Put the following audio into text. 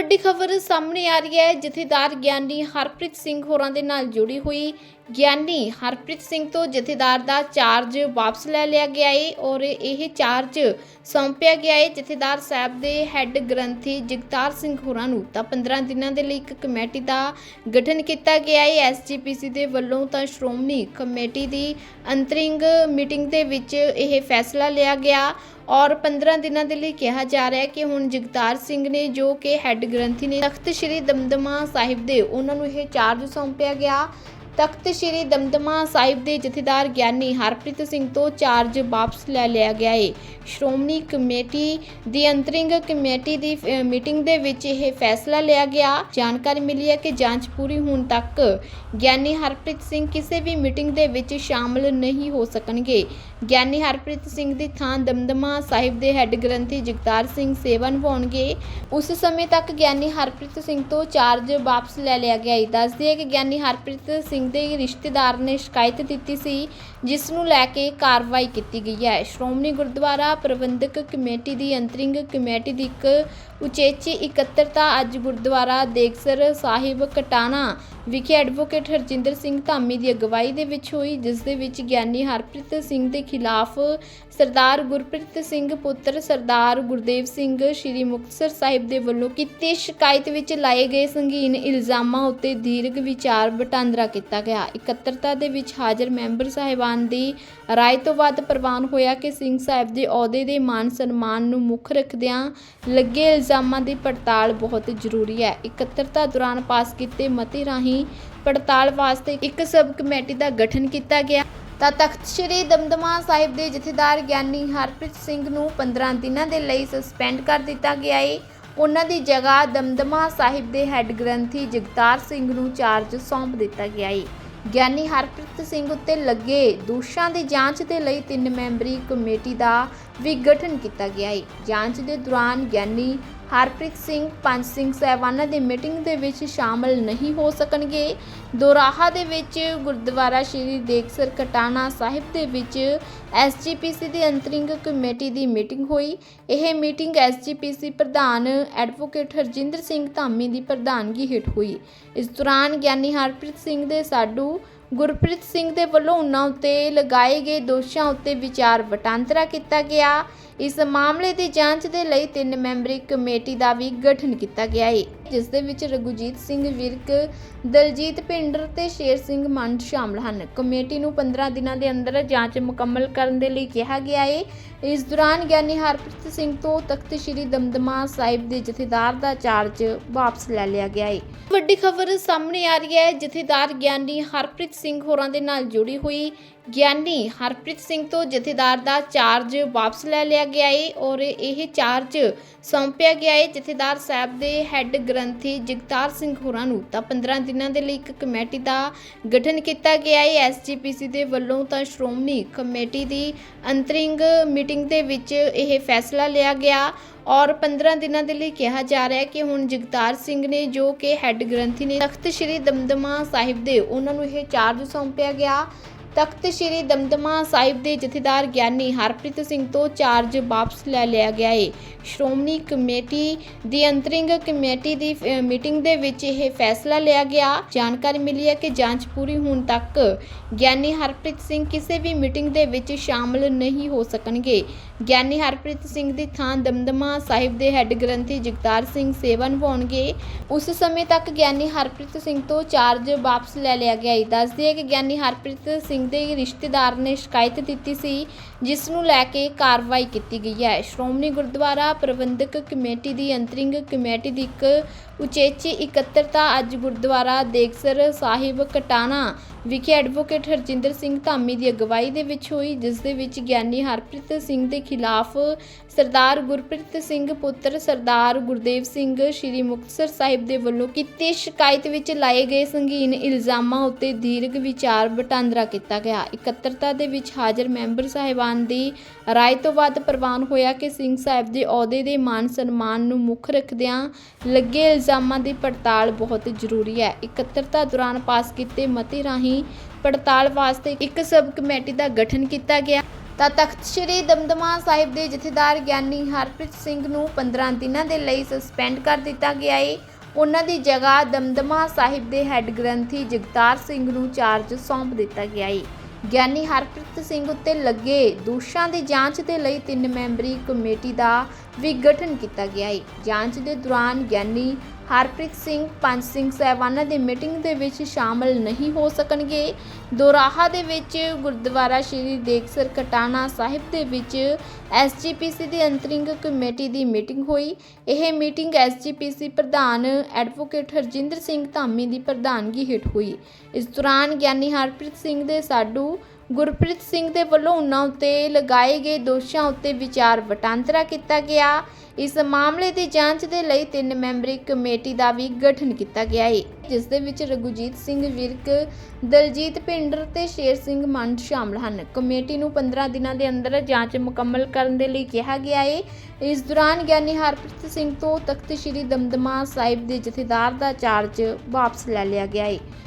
ਵੱਡੀ ਖਬਰ ਸਾਹਮਣੇ ਆ ਰਹੀ ਹੈ, ਜਥੇਦਾਰ ਗਿਆਨੀ ਹਰਪ੍ਰੀਤ ਸਿੰਘ ਹੋਰਾਂ ਦੇ ਨਾਲ ਜੁੜੀ ਹੋਈ ਗਿਆਨੀ ਹਰਪ੍ਰੀਤ ਸਿੰਘ ਤੋਂ ਜਥੇਦਾਰ ਦਾ ਚਾਰਜ ਵਾਪਸ ਲੈ ਲਿਆ ਗਿਆ ਏ ਔਰ ਇਹ ਚਾਰਜ ਸੌਂਪਿਆ ਗਿਆ ਏ। ਜਥੇਦਾਰ ਸਾਹਿਬ ਦੇ ਹੈੱਡ ਗ੍ਰੰਥੀ ਜਗਤਾਰ ਸਿੰਘ ਹੋਰਾਂ ਨੂੰ ਤਾਂ 15 ਦਿਨਾਂ ਦੇ ਲਈ ਇੱਕ ਕਮੇਟੀ ਦਾ ਗਠਨ ਕੀਤਾ ਗਿਆ ਹੈ ਐਸਜੀਪੀਸੀ ਦੇ ਵੱਲੋਂ ਤਾਂ ਸ਼੍ਰੋਮਣੀ ਕਮੇਟੀ ਦੀ ਅੰਤਰਿੰਗ ਮੀਟਿੰਗ ਦੇ ਵਿੱਚ ਇਹ ਫੈਸਲਾ ਲਿਆ ਗਿਆ ਔਰ 15 ਦਿਨਾਂ ਦੇ ਲਈ ਕਿਹਾ ਜਾ ਰਿਹਾ ਹੈ ਕਿ ਹੁਣ ਜਗਤਾਰ ਸਿੰਘ ਨੇ ਜੋ ਕਿ ਹੈੱਡ ਗ੍ਰੰਥੀ ਨੇ, ਤਖਤ ਸ੍ਰੀ ਦਮਦਮਾ ਸਾਹਿਬ ਦੇ, ਉਹਨਾਂ ਨੂੰ ਇਹ ਚਾਰਜ ਸੌਂਪਿਆ ਗਿਆ। ਤਖਤ ਸ੍ਰੀ ਦਮਦਮਾ ਸਾਹਿਬ ਦੇ ਜਥੇਦਾਰ ਗਿਆਨੀ ਹਰਪ੍ਰੀਤ ਸਿੰਘ ਤੋਂ ਚਾਰਜ ਵਾਪਸ ਲੈ ਲਿਆ ਗਿਆ ਏ। ਸ਼੍ਰੋਮਣੀ ਕਮੇਟੀ ਦੀ ਅੰਤਰਿੰਗ ਕਮੇਟੀ ਦੀ ਮੀਟਿੰਗ ਦੇ ਵਿੱਚ ਇਹ ਫੈਸਲਾ ਲਿਆ ਗਿਆ। ਜਾਣਕਾਰੀ ਮਿਲੀ ਹੈ ਕਿ ਜਾਂਚ ਪੂਰੀ ਹੋਣ ਤੱਕ ਗਿਆਨੀ ਹਰਪ੍ਰੀਤ ਸਿੰਘ ਕਿਸੇ ਵੀ ਮੀਟਿੰਗ ਦੇ ਵਿੱਚ ਸ਼ਾਮਲ ਨਹੀਂ ਹੋ ਸਕਣਗੇ। ਗਿਆਨੀ ਹਰਪ੍ਰੀਤ ਸਿੰਘ ਦੀ ਥਾਂ ਦਮਦਮਾ ਸਾਹਿਬ ਦੇ ਹੈੱਡ ਗ੍ਰੰਥੀ ਜਗਤਾਰ ਸਿੰਘ ਸੇਵਾ ਨਿਭਾਉਣਗੇ। ਉਸ ਸਮੇਂ ਤੱਕ ਗਿਆਨੀ ਹਰਪ੍ਰੀਤ ਸਿੰਘ ਤੋਂ ਚਾਰਜ ਵਾਪਸ ਲੈ ਲਿਆ ਗਿਆ ਹੈ ਦੱਸਦੀ ਹੈ ਕਿ ਗਿਆਨੀ ਹਰਪ੍ਰੀਤ ਸਿੰਘ ਦੇ ਰਿਸ਼ਤੇਦਾਰ ਨੇ ਸ਼ਿਕਾਇਤ ਦਿੱਤੀ ਸੀ, ਜਿਸ ਨੂੰ ਲੈ ਕੇ ਕਾਰਵਾਈ ਕੀਤੀ ਗਈ ਹੈ। ਸ਼੍ਰੋਮਣੀ ਗੁਰਦੁਆਰਾ ਪ੍ਰਬੰਧਕ ਕਮੇਟੀ ਦੀ ਅੰਤਰਿੰਗ ਕਮੇਟੀ ਦੀ ਇੱਕ ਉਚੇਚੀ ਇਕੱਤਰਤਾ ਅੱਜ ਗੁਰਦੁਆਰਾ ਦੇਖਸਰ ਸਾਹਿਬ, ਕਟਾਣਾ ਵਿਖੇ ਐਡਵੋਕੇਟ ਹਰਜਿੰਦਰ ਸਿੰਘ ਧਾਮੀ ਦੀ ਅਗਵਾਈ ਦੇ ਵਿੱਚ ਹੋਈ, ਜਿਸ ਦੇ ਵਿੱਚ ਗਿਆਨੀ ਹਰਪ੍ਰੀਤ ਸਿੰਘ ਦੇ ਖਿਲਾਫ ਸਰਦਾਰ ਗੁਰਪ੍ਰੀਤ ਸਿੰਘ, ਪੁੱਤਰ ਸਰਦਾਰ ਗੁਰਦੇਵ ਸਿੰਘ, ਸ੍ਰੀ ਮੁਕਤਸਰ ਸਾਹਿਬ ਦੇ ਵੱਲੋਂ ਕੀਤੀ ਸ਼ਿਕਾਇਤ ਵਿੱਚ ਲਾਏ ਗਏ ਸੰਗੀਨ ਇਲਜ਼ਾਮਾਂ ਉੱਤੇ ਦੀਰਘ ਵਿਚਾਰ ਵਟਾਂਦਰਾ ਕੀਤਾ ਗਿਆ। ਇਕੱਤਰਤਾ ਦੇ ਵਿੱਚ ਹਾਜ਼ਰ ਮੈਂਬਰ ਸਾਹਿਬਾਨ ਦੀ ਰਾਏ ਤੋਂ ਬਾਅਦ ਪ੍ਰਵਾਨ ਹੋਇਆ ਕਿ ਸਿੰਘ ਸਾਹਿਬ ਦੇ ਅਹੁਦੇ ਦੇ ਮਾਨ ਸਨਮਾਨ ਨੂੰ ਮੁੱਖ ਰੱਖਦਿਆਂ ਲੱਗੇ ਇਲਜ਼ਾਮਾਂ ਦੀ ਪੜਤਾਲ ਬਹੁਤ ਜ਼ਰੂਰੀ ਹੈ। ਇਕੱਤਰਤਾ ਦੌਰਾਨ ਪਾਸ ਕੀਤੇ ਮਤੇ ਰਾਹੀਂ ਪੜਤਾਲ ਵਾਸਤੇ ਇੱਕ ਸਬ ਕਮੇਟੀ ਦਾ ਗਠਨ ਕੀਤਾ ਗਿਆ। ਤਾਂ ਤਖਤ ਸ੍ਰੀ ਦਮਦਮਾ ਸਾਹਿਬ ਦੇ ਜਥੇਦਾਰ ਗਿਆਨੀ ਹਰਪ੍ਰੀਤ ਸਿੰਘ ਨੂੰ 15 ਦਿਨਾਂ ਦੇ ਲਈ ਸਸਪੈਂਡ ਕਰ ਦਿੱਤਾ ਗਿਆ ਹੈ ਉਹਨਾਂ ਦੀ ਜਗ੍ਹਾ ਦਮਦਮਾ ਸਾਹਿਬ ਦੇ ਹੈੱਡ ਗ੍ਰੰਥੀ ਜਗਤਾਰ ਸਿੰਘ ਨੂੰ ਚਾਰਜ ਸੌਂਪ ਦਿੱਤਾ ਗਿਆ ਹੈ ਗਿਆਨੀ ਹਰਪ੍ਰੀਤ ਸਿੰਘ ਉੱਤੇ ਲੱਗੇ ਦੋਸ਼ਾਂ ਦੀ ਜਾਂਚ ਦੇ ਲਈ ਤਿੰਨ ਮੈਂਬਰੀ ਕਮੇਟੀ ਦਾ ਵੀ ਗਠਨ ਕੀਤਾ ਗਿਆ ਹੈ ਜਾਂਚ ਦੇ ਦੌਰਾਨ ਗਿਆਨੀ ਹਰਪ੍ਰੀਤ ਸਿੰਘ, ਪੰਜ ਸਿੰਘ ਸਾਹਿਬਾਨਾਂ ਦੀ ਮੀਟਿੰਗ ਦੇ ਵਿੱਚ ਸ਼ਾਮਲ ਨਹੀਂ ਹੋ ਸਕਣਗੇ। ਦੋਰਾਹਾ ਦੇ ਵਿੱਚ ਗੁਰਦੁਆਰਾ ਸ਼੍ਰੀ ਦੇਖਸਰ ਕਟਾਣਾ ਸਾਹਿਬ ਦੇ ਵਿੱਚ ਐਸਜੀਪੀਸੀ ਦੀ ਅੰਤਰਿੰਗ ਕਮੇਟੀ ਦੀ ਮੀਟਿੰਗ ਹੋਈ। ਇਹ ਮੀਟਿੰਗ ਐਸਜੀਪੀਸੀ ਪ੍ਰਧਾਨ ਐਡਵੋਕੇਟ ਹਰਜਿੰਦਰ ਸਿੰਘ ਧਾਮੀ ਦੀ ਪ੍ਰਧਾਨਗੀ ਹੇਠ ਹੋਈ। ਇਸ ਦੌਰਾਨ ਗਿਆਨੀ ਹਰਪ੍ਰੀਤ ਸਿੰਘ ਦੇ ਸਾਡੂ, ਗੁਰਪ੍ਰੀਤ ਸਿੰਘ ਦੇ ਵੱਲੋਂ ਉਹਨਾਂ ਉੱਤੇ ਲਗਾਏ ਗਏ ਦੋਸ਼ਾਂ ਉੱਤੇ ਵਿਚਾਰ ਵਟਾਂਦਰਾ ਕੀਤਾ ਗਿਆ। ਇਸ ਮਾਮਲੇ ਦੀ ਜਾਂਚ ਦੇ ਲਈ ਤਿੰਨ ਮੈਂਬਰੀ ਕਮੇਟੀ ਦਾ ਵੀ ਗਠਨ ਕੀਤਾ ਗਿਆ ਹੈ ਜਿਸ ਦੇ ਵਿੱਚ ਰਘੁਜੀਤ ਸਿੰਘ ਵਿਰਕ, ਦਲਜੀਤ ਪਿੰਡਰ ਤੇ ਸ਼ੇਰ ਸਿੰਘ ਮੰਡ ਸ਼ਾਮਲ ਹਨ। ਕਮੇਟੀ ਨੂੰ 15 ਦਿਨਾਂ ਦੇ ਅੰਦਰ ਜਾਂਚ ਮੁਕੰਮਲ ਕਰਨ ਦੇ ਲਈ ਕਿਹਾ ਗਿਆ ਹੈ ਇਸ ਦੌਰਾਨ ਗਿਆਨੀ ਹਰਪ੍ਰੀਤ ਸਿੰਘ ਤੋਂ ਤਖਤ ਸ੍ਰੀ ਦਮਦਮਾ ਸਾਹਿਬ ਦੇ ਜਥੇਦਾਰ ਦਾ ਚਾਰਜ ਵਾਪਸ ਲੈ ਲਿਆ ਗਿਆ ਹੈ ਵੱਡੀ ਖਬਰ ਸਾਹਮਣੇ ਆ ਰਹੀ ਹੈ, ਜਥੇਦਾਰ ਗਿਆਨੀ ਹਰਪ੍ਰੀਤ ਸਿੰਘ ਹੋਰਾਂ ਦੇ ਨਾਲ ਜੁੜੀ ਹੋਈ ਗਿਆਨੀ ਹਰਪ੍ਰੀਤ ਸਿੰਘ ਤੋਂ ਜਥੇਦਾਰ ਦਾ ਚਾਰਜ ਵਾਪਸ ਲੈ ਲਿਆ ਗਿਆ ਏ ਔਰ ਇਹ ਚਾਰਜ ਸੌਂਪਿਆ ਗਿਆ ਏ। ਜਥੇਦਾਰ ਸਾਹਿਬ ਦੇ ਹੈੱਡ ਗ੍ਰੰਥੀ ਜਗਤਾਰ ਸਿੰਘ ਹੋਰਾਂ ਨੂੰ ਤਾਂ 15 ਦਿਨਾਂ ਦੇ ਲਈ ਇੱਕ ਕਮੇਟੀ ਦਾ ਗਠਨ ਕੀਤਾ ਗਿਆ ਹੈ ਐਸਜੀਪੀਸੀ ਦੇ ਵੱਲੋਂ ਤਾਂ ਸ਼੍ਰੋਮਣੀ ਕਮੇਟੀ ਦੀ ਅੰਤਰਿੰਗ ਮੀਟਿੰਗ ਦੇ ਵਿੱਚ ਇਹ ਫੈਸਲਾ ਲਿਆ ਗਿਆ ਔਰ 15 ਦਿਨਾਂ ਦੇ ਲਈ ਕਿਹਾ ਜਾ ਰਿਹਾ ਹੈ ਕਿ ਹੁਣ ਜਗਤਾਰ ਸਿੰਘ ਨੇ ਜੋ ਕਿ ਹੈੱਡ ਗ੍ਰੰਥੀ ਨੇ ਤਖਤ ਸ੍ਰੀ ਦਮਦਮਾ ਸਾਹਿਬ ਦੇ ਉਹਨਾਂ ਨੂੰ ਇਹ ਚਾਰਜ ਸੌਂਪਿਆ ਗਿਆ ਤਖਤ ਸ੍ਰੀ ਦਮਦਮਾ ਸਾਹਿਬ ਦੇ ਜਥੇਦਾਰ ਗਿਆਨੀ ਹਰਪ੍ਰੀਤ ਸਿੰਘ ਤੋਂ ਚਾਰਜ ਵਾਪਸ ਲੈ ਲਿਆ ਗਿਆ ਏ। ਸ਼੍ਰੋਮਣੀ ਕਮੇਟੀ ਦੀ ਅੰਤਰਿੰਗ ਕਮੇਟੀ ਦੀ ਮੀਟਿੰਗ ਦੇ ਵਿੱਚ ਇਹ ਫੈਸਲਾ ਲਿਆ ਗਿਆ। ਜਾਣਕਾਰੀ ਮਿਲੀ ਹੈ ਕਿ ਜਾਂਚ ਪੂਰੀ ਹੋਣ ਤੱਕ ਗਿਆਨੀ ਹਰਪ੍ਰੀਤ ਸਿੰਘ ਕਿਸੇ ਵੀ ਮੀਟਿੰਗ ਦੇ ਵਿੱਚ ਸ਼ਾਮਲ ਨਹੀਂ ਹੋ ਸਕਣਗੇ। ਗਿਆਨੀ ਹਰਪ੍ਰੀਤ ਸਿੰਘ ਦੀ ਥਾਂ ਦਮਦਮਾ ਸਾਹਿਬ ਦੇ ਹੈੱਡ ਗ੍ਰੰਥੀ ਜਗਤਾਰ ਸਿੰਘ ਸੇਵਾ ਨਿਭਾਉਣਗੇ। ਉਸ ਸਮੇਂ ਤੱਕ ਗਿਆਨੀ ਹਰਪ੍ਰੀਤ ਸਿੰਘ ਤੋਂ ਚਾਰਜ ਵਾਪਸ ਲੈ ਲਿਆ ਗਿਆ ਹੈ ਦੱਸਦੀ ਹੈ ਕਿ ਗਿਆਨੀ ਹਰਪ੍ਰੀਤ ਸਿੰਘ ਦੇ ਰਿਸ਼ਤੇਦਾਰ ਨੇ ਸ਼ਿਕਾਇਤ ਦਿੱਤੀ ਸੀ ਜਿਸ ਨੂੰ ਲੈ ਕੇ ਕਾਰਵਾਈ ਕੀਤੀ ਗਈ ਹੈ। ਸ਼੍ਰੋਮਣੀ ਗੁਰਦੁਆਰਾ ਪ੍ਰਬੰਧਕ ਕਮੇਟੀ ਦੀ ਅੰਤਰਿੰਗ ਕਮੇਟੀ ਦੀ ਇੱਕ ਉਚੇਚੀ ਇਕੱਤਰਤਾ ਅੱਜ ਗੁਰਦੁਆਰਾ ਦੇਖਸਰ ਸਾਹਿਬ ਕਟਾਣਾ ਵਿਖੇ ਐਡਵੋਕੇਟ ਹਰਜਿੰਦਰ ਸਿੰਘ ਧਾਮੀ ਦੀ ਅਗਵਾਈ ਦੇ ਵਿੱਚ ਹੋਈ, ਜਿਸ ਦੇ ਵਿੱਚ ਗਿਆਨੀ ਹਰਪ੍ਰੀਤ ਸਿੰਘ ਦੇ ਖਿਲਾਫ ਸਰਦਾਰ ਗੁਰਪ੍ਰੀਤ ਸਿੰਘ, ਪੁੱਤਰ ਸਰਦਾਰ ਗੁਰਦੇਵ ਸਿੰਘ, ਸ੍ਰੀ ਮੁਕਤਸਰ ਸਾਹਿਬ ਦੇ ਵੱਲੋਂ ਕੀਤੀ ਸ਼ਿਕਾਇਤ ਵਿੱਚ ਲਾਏ ਗਏ ਸੰਗੀਨ ਇਲਜ਼ਾਮਾਂ ਉੱਤੇ ਦੀਰਘ ਵਿਚਾਰ ਵਟਾਂਦਰਾ ਕੀਤਾ ਗਿਆ। ਇਕੱਤਰਤਾ ਦੇ ਵਿੱਚ ਹਾਜ਼ਰ ਮੈਂਬਰ ਸਾਹਿਬਾਨ ਦੀ ਰਾਏ ਤੋਂ ਬਾਅਦ ਪ੍ਰਵਾਨ ਹੋਇਆ ਕਿ ਸਿੰਘ ਸਾਹਿਬ ਦੇ ਅਹੁਦੇ ਦੇ ਮਾਨ ਸਨਮਾਨ ਨੂੰ ਮੁੱਖ ਰੱਖਦਿਆਂ ਲੱਗੇ ਇਲਜ਼ਾਮਾਂ ਦੀ ਪੜਤਾਲ ਬਹੁਤ ਜ਼ਰੂਰੀ ਹੈ। ਇਕੱਤਰਤਾ ਦੌਰਾਨ ਪਾਸ ਕੀਤੇ ਮਤੇ ਰਾਹੀਂ ਪੜਤਾਲ ਵਾਸਤੇ ਇੱਕ ਸਬ ਕਮੇਟੀ ਦਾ ਗਠਨ ਕੀਤਾ ਗਿਆ। ਤਾਂ ਤਖਤ ਸ੍ਰੀ ਦਮਦਮਾ ਸਾਹਿਬ ਦੇ ਜਥੇਦਾਰ ਗਿਆਨੀ ਹਰਪ੍ਰੀਤ ਸਿੰਘ ਨੂੰ 15 ਦਿਨਾਂ ਦੇ ਲਈ ਸਸਪੈਂਡ ਕਰ ਦਿੱਤਾ ਗਿਆ ਹੈ ਉਹਨਾਂ ਦੀ ਜਗ੍ਹਾ ਦਮਦਮਾ ਸਾਹਿਬ ਦੇ ਹੈੱਡ ਗ੍ਰੰਥੀ ਜਗਤਾਰ ਸਿੰਘ ਨੂੰ ਚਾਰਜ ਸੌਂਪ ਦਿੱਤਾ ਗਿਆ ਹੈ ਗਿਆਨੀ ਹਰਪ੍ਰੀਤ ਸਿੰਘ ਉੱਤੇ ਲੱਗੇ ਦੋਸ਼ਾਂ ਦੀ ਜਾਂਚ ਦੇ ਲਈ ਤਿੰਨ ਮੈਂਬਰੀ ਕਮੇਟੀ ਦਾ ਵੀ ਗਠਨ ਕੀਤਾ ਗਿਆ ਹੈ ਜਾਂਚ ਦੇ ਦੌਰਾਨ ਗਿਆਨੀ ਹਰਪ੍ਰੀਤ ਸਿੰਘ, ਪੰਜ ਸਿੰਘ ਸਾਹਿਬਾਨਾਂ ਦੀ ਮੀਟਿੰਗ ਦੇ ਵਿੱਚ ਸ਼ਾਮਲ ਨਹੀਂ ਹੋ ਸਕਣਗੇ। ਦੋਰਾਹਾ ਦੇ ਵਿੱਚ ਗੁਰਦੁਆਰਾ ਸ਼੍ਰੀ ਦੇਖਸਰ ਕਟਾਣਾ ਸਾਹਿਬ ਦੇ ਵਿੱਚ ਐਸਜੀਪੀਸੀ ਦੀ ਅੰਤਰਿੰਗ ਕਮੇਟੀ ਦੀ ਮੀਟਿੰਗ ਹੋਈ। ਇਹ ਮੀਟਿੰਗ ਐਸਜੀਪੀਸੀ ਪ੍ਰਧਾਨ ਐਡਵੋਕੇਟ ਹਰਜਿੰਦਰ ਸਿੰਘ ਧਾਮੀ ਦੀ ਪ੍ਰਧਾਨਗੀ ਹੇਠ ਹੋਈ। ਇਸ ਦੌਰਾਨ ਗਿਆਨੀ ਹਰਪ੍ਰੀਤ ਸਿੰਘ ਦੇ ਸਾਡੂ ਗੁਰਪ੍ਰੀਤ ਸਿੰਘ ਦੇ ਵੱਲੋਂ ਉਨ੍ਹਾਂ ਉੱਤੇ ਲਗਾਏ ਗਏ ਦੋਸ਼ਾਂ ਉੱਤੇ ਵਿਚਾਰ ਵਟਾਂਦਰਾ ਕੀਤਾ ਗਿਆ। ਇਸ ਮਾਮਲੇ ਦੀ ਜਾਂਚ ਦੇ ਲਈ ਤਿੰਨ ਮੈਂਬਰੀ ਕਮੇਟੀ ਦਾ ਵੀ ਗਠਨ ਕੀਤਾ ਗਿਆ ਹੈ ਜਿਸ ਦੇ ਵਿੱਚ ਰਘੁਜੀਤ ਸਿੰਘ ਵਿਰਕ, ਦਲਜੀਤ ਭਿੰਡਰ ਤੇ ਸ਼ੇਰ ਸਿੰਘ ਮੰਡ ਸ਼ਾਮਲ ਹਨ। ਕਮੇਟੀ ਨੂੰ 15 ਦਿਨਾਂ ਦੇ ਅੰਦਰ ਜਾਂਚ ਮੁਕੰਮਲ ਕਰਨ ਦੇ ਲਈ ਕਿਹਾ ਗਿਆ ਹੈ ਇਸ ਦੌਰਾਨ ਗਿਆਨੀ ਹਰਪ੍ਰੀਤ ਸਿੰਘ ਤੋਂ ਤਖਤ ਸ੍ਰੀ ਦਮਦਮਾ ਸਾਹਿਬ ਦੇ ਜਥੇਦਾਰ ਦਾ ਚਾਰਜ ਵਾਪਸ ਲੈ ਲਿਆ ਗਿਆ ਹੈ